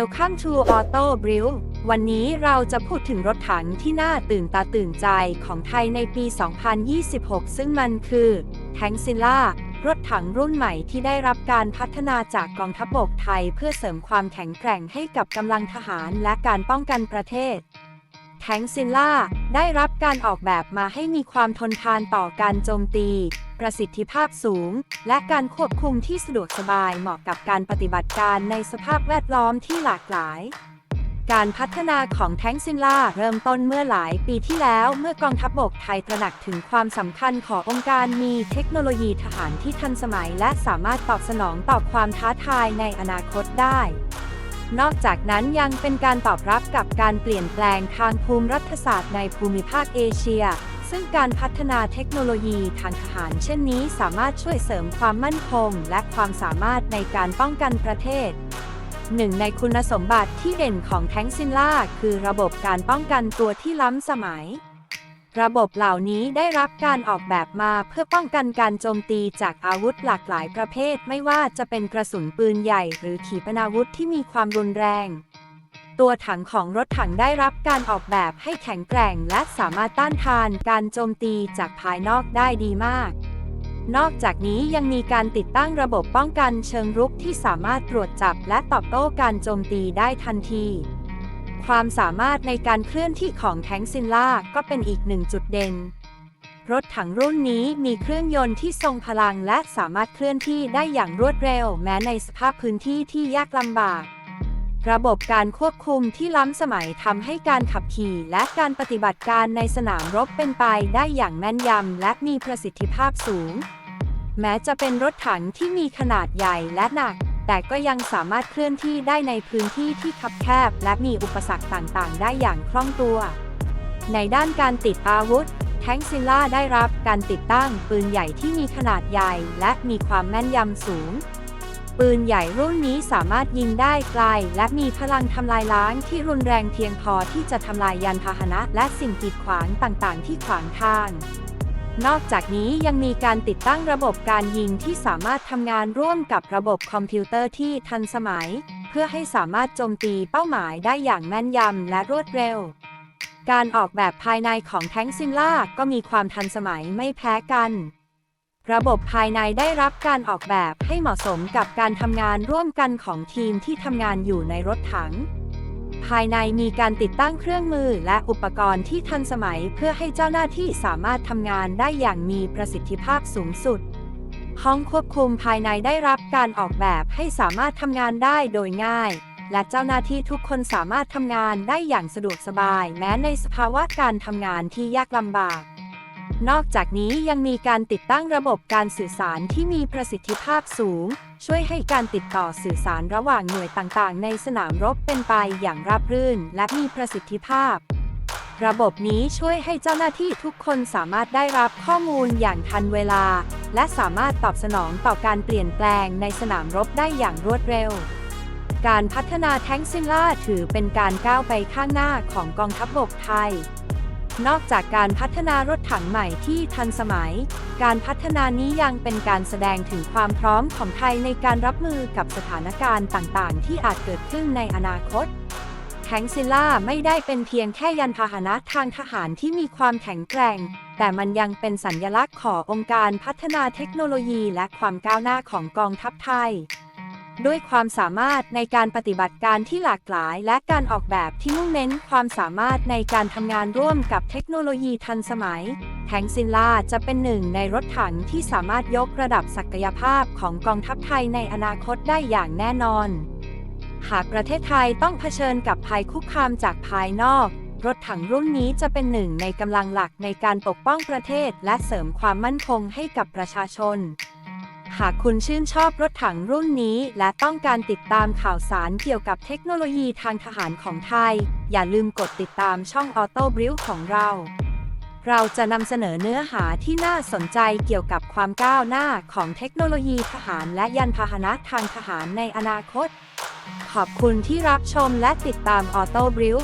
Welcome to Auto Build วันนี้เราจะพูดถึงรถถังที่น่าตื่นตาตื่นใจของไทยในปี 2026 ซึ่งมันคือแทงซิล่ารถถังรุ่นใหม่ที่ได้รับการพัฒนาจากกองทัพบกไทยเพื่อเสริมความแข็งแกร่งให้กับกำลังทหารและการป้องกันประเทศแทงซิลล่าได้รับการออกแบบมาให้มีความทนทานต่อการโจมตี ประสิทธิภาพสูง และการควบคุมที่สะดวกสบายเหมาะกับการปฏิบัติการในสภาพแวดล้อมที่หลากหลาย การพัฒนาของแท้งซิลล่าเริ่มต้นเมื่อหลายปีที่แล้วเมื่อกองทัพบกไทยตระหนักถึงความสำคัญขององค์การมีเทคโนโลยีทหารที่ทันสมัย และสามารถตอบสนองต่อความท้าทายในอนาคตได้นอกจากนั้นยังเป็นการตอบรับกับการเปลี่ยนแปลงทางภูมิรัฐศาสตร์ในภูมิภาคเอเชีย ซึ่งการพัฒนาเทคโนโลยีทางทหารเช่นนี้สามารถช่วยเสริมความมั่นคง และความสามารถในการป้องกันประเทศ หนึ่งในคุณสมบัติที่เด่นของแทงซินล่าคือระบบการป้องกันตัวที่ล้ำสมัย ระบบเหล่านี้ได้รับการออกแบบมาเพื่อป้องกันการโจมตีจากอาวุธหลากหลายประเภท ไม่ว่าจะเป็นกระสุนปืนใหญ่ หรือขีปนาวุธที่มีความรุนแรง ตัวถังของรถถังได้รับการออกแบบให้แข็งแกร่ง และสามารถต้านทานการโจมตีจากภายนอกได้ดีมาก นอกจากนี้ยังมีการติดตั้งระบบป้องกันเชิงรุกที่สามารถตรวจจับและตอบโต้การโจมตีได้ทันทีความสามารถในการเคลื่อนที่ของแทงซินล่าก็เป็นอีกหนึ่งจุดเด่น รถถังรุ่นนี้มีเครื่องยนต์ที่ทรงพลังและสามารถเคลื่อนที่ได้อย่างรวดเร็ว แม้ในสภาพพื้นที่ที่ยากลำบาก ระบบการควบคุมที่ล้ำสมัยทำให้การขับขี่และการปฏิบัติการในสนามรบเป็นไปได้อย่างแม่นยำและมีประสิทธิภาพสูง แม้จะเป็นรถถังที่มีขนาดใหญ่และหนัก แต่ก็ยังสามารถเคลื่อนที่ได้ในพื้นที่ที่คับแคบ และมีอุปสรรคต่างๆ ได้อย่างคล่องตัว ในด้านการติดอาวุธ แทงซิลล่าได้รับการติดตั้งปืนใหญ่ที่มีขนาดใหญ่ และมีความแม่นยำสูง ปืนใหญ่รุ่นนี้สามารถยิงได้ไกล และมีพลังทำลายล้างที่รุนแรงเพียงพอที่จะทำลายยานพาหนะ และสิ่งกีดขวางต่างๆ ที่ขวางทาง นอกจากนี้ยังมีการติดตั้งระบบการยิงที่สามารถทำงานร่วมกับระบบคอมพิวเตอร์ที่ทันสมัย เพื่อให้สามารถโจมตีเป้าหมายได้อย่างแม่นยำและรวดเร็วการออกแบบภายในของแทงซิลล่าก็มีความทันสมัยไม่แพ้กัน ระบบภายในได้รับการออกแบบให้เหมาะสมกับการทำงานร่วมกันของทีมที่ทำงานอยู่ในรถถัง ภายในมีการติดตั้งเครื่องมือและอุปกรณ์ที่ทันสมัยเพื่อให้เจ้าหน้าที่สามารถทำงานได้อย่างมีประสิทธิภาพสูงสุด ห้องควบคุมภายในได้รับการออกแบบให้สามารถทำงานได้โดยง่าย และเจ้าหน้าที่ทุกคนสามารถทำงานได้อย่างสะดวกสบาย แม้ในสภาวะการทำงานที่ยากลำบาก นอกจากนี้ยังมีการติดตั้งระบบการสื่อสารที่มีประสิทธิภาพสูง ช่วยให้การติดต่อสื่อสารระหว่างหน่วยต่างๆ ในสนามรบเป็นไปอย่างราบรื่น และมีประสิทธิภาพ ระบบนี้ช่วยให้เจ้าหน้าที่ทุกคนสามารถได้รับข้อมูลอย่างทันเวลา และสามารถตอบสนองต่อการเปลี่ยนแปลงในสนามรบได้อย่างรวดเร็วการพัฒนาแท้งซิลล่าถือเป็นการก้าวไปข้างหน้าของกองทัพบกไทย นอกจากการพัฒนารถถังใหม่ที่ทันสมัย การพัฒนานี้ยังเป็นการแสดงถึงความพร้อมของไทยในการรับมือกับสถานการณ์ต่างๆ ที่อาจเกิดขึ้นในอนาคต แทงซิลล่าไม่ได้เป็นเพียงแค่ยานพาหนะทางทหารที่มีความแข็งแกร่ง แต่มันยังเป็นสัญญลักษณ์ขององค์การพัฒนาเทคโนโลยีและความก้าวหน้าของกองทัพไทย ด้วยความสามารถในการปฏิบัติการที่หลากหลาย และการออกแบบที่มุ่งเน้นความสามารถในการทำงานร่วมกับเทคโนโลยีทันสมัย แทงซิลล่าจะเป็นหนึ่งในรถถังที่สามารถยกระดับศักยภาพของกองทัพไทยในอนาคตได้อย่างแน่นอน หากประเทศไทยต้องเผชิญกับภัยคุกคามจากภายนอก รถถังรุ่นนี้จะเป็นหนึ่งในกำลังหลักในการปกป้องประเทศ และเสริมความมั่นคงให้กับประชาชน หากคุณชื่นชอบรถถังรุ่นนี้ และต้องการติดตามข่าวสารเกี่ยวกับเทคโนโลยีทางทหารของไทย อย่าลืมกดติดตามช่อง Auto b r i l ของเรา เราจะนำเสนอเนื้อหาที่น่าสนใจเกี่ยวกับความก้าวหน้าของเทคโนโลยีทหารและยานพาหนะทางทหารในอนาคต ขอบคุณที่รับชมและติดตาม Auto b r i l